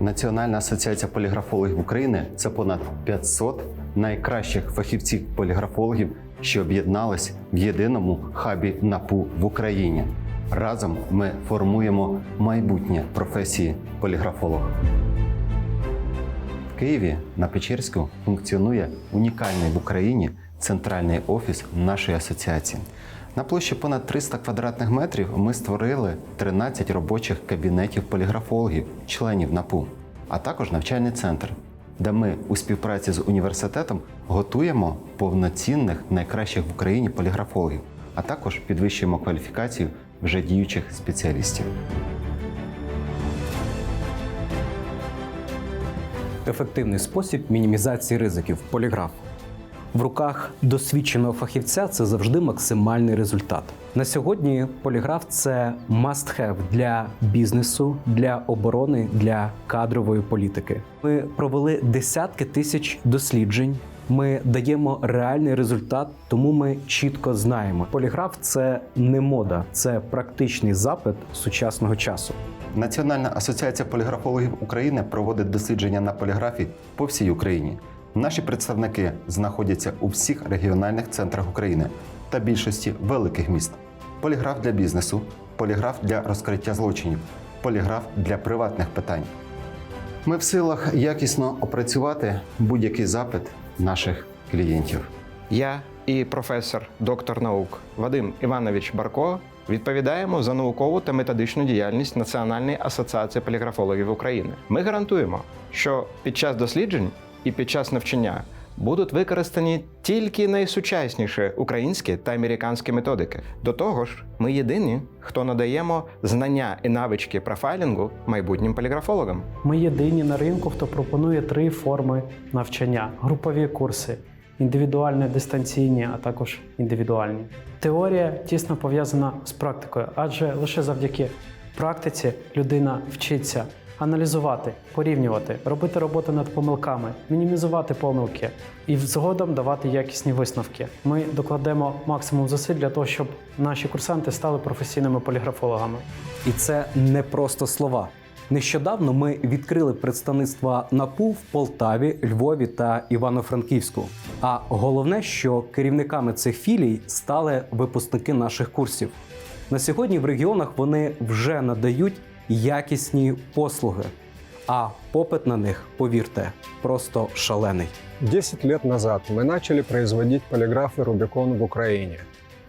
Національна асоціація поліграфологів України це понад 500 найкращих фахівців-поліграфологів, що об'єднались в єдиному хабі НАПУ в Україні. Разом ми формуємо майбутнє професії поліграфолога. В Києві на Печерську функціонує унікальний в Україні центральний офіс нашої асоціації. На площі понад 300 квадратних метрів ми створили 13 робочих кабінетів поліграфологів, членів НАПУ, а також навчальний центр, де ми у співпраці з університетом готуємо повноцінних найкращих в Україні поліграфологів, а також підвищуємо кваліфікацію вже діючих спеціалістів. ефективний спосіб мінімізації ризиків поліграф. В руках досвідченого фахівця це завжди максимальний результат. На сьогодні поліграф це must-have для бізнесу, для оборони, для кадрової політики. Ми провели десятки тисяч досліджень. Ми даємо реальний результат, тому ми чітко знаємо. Поліграф це не мода, це практичний запит сучасного часу. Національна асоціація поліграфологів України проводить дослідження на поліграфі по всій Україні. Наші представники знаходяться у всіх регіональних центрах України та більшості великих міст. Поліграф для бізнесу, поліграф для розкриття злочинів, поліграф для приватних питань. Ми в силах якісно опрацювати будь-який запит наших клієнтів. Я і професор, доктор наук Вадим Іванович Барко відповідаємо за наукову та методичну діяльність Національної асоціації поліграфологів України. Ми гарантуємо, що під час досліджень і під час навчання будуть використані тільки найсучасніші українські та американські методики. До того ж, ми єдині, хто надаємо знання і навички профайлінгу майбутнім поліграфологам. Ми єдині на ринку, хто пропонує три форми навчання: групові курси, індивідуальні, дистанційні, а також індивідуальні. Теорія тісно пов'язана з практикою, адже лише завдяки практиці людина вчиться аналізувати, порівнювати, робити роботу над помилками, мінімізувати помилки і згодом давати якісні висновки. Ми докладемо максимум зусиль для того, щоб наші курсанти стали професійними поліграфологами. І це не просто слова. Нещодавно ми відкрили представництва НАПУ в Полтаві, Львові та Івано-Франківську. А головне, що керівниками цих філій стали випускники наших курсів. На сьогодні в регіонах вони вже надають якісні послуги, а попит на них, повірте, просто шалений. 10 лет назад мы начали производить полиграфы Рубикон в Украине.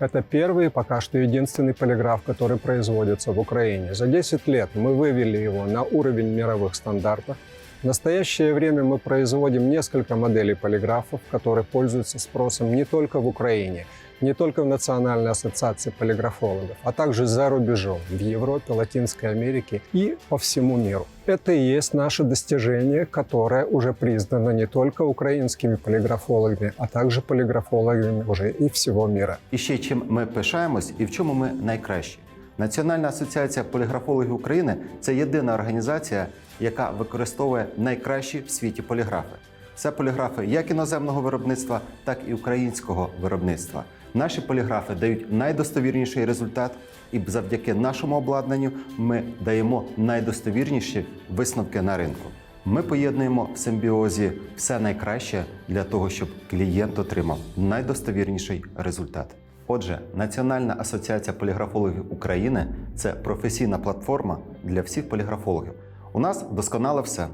Это первый и пока что единственный полиграф, который производится в Украине. За 10 лет мы вывели его на уровень мировых стандартов. В настоящее время мы производим несколько моделей полиграфов, которые пользуются спросом не только в Украине, не только в Национальной ассоциации полиграфологов, а также за рубежом, в Европе, Латинской Америке и по всему миру. Это и есть наше достижение, которое уже признано не только украинскими полиграфологами, а также полиграфологами уже и всего мира. І ще чим ми пишаємось і в чому ми найкращі. Національна асоціація поліграфологів України це єдина організація, яка використовує найкращі в світі поліграфи. Це поліграфи як іноземного виробництва, так і українського виробництва. Наші поліграфи дають найдостовірніший результат, і завдяки нашому обладнанню ми даємо найдостовірніші висновки на ринку. Ми поєднуємо в симбіозі все найкраще для того, щоб клієнт отримав найдостовірніший результат. Отже, Національна асоціація поліграфологів України це професійна платформа для всіх поліграфологів. У нас досконале все: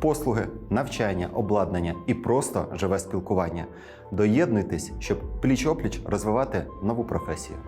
послуги, навчання, обладнання і просто живе спілкування. Доєднуйтесь, щоб пліч-опліч розвивати нову професію.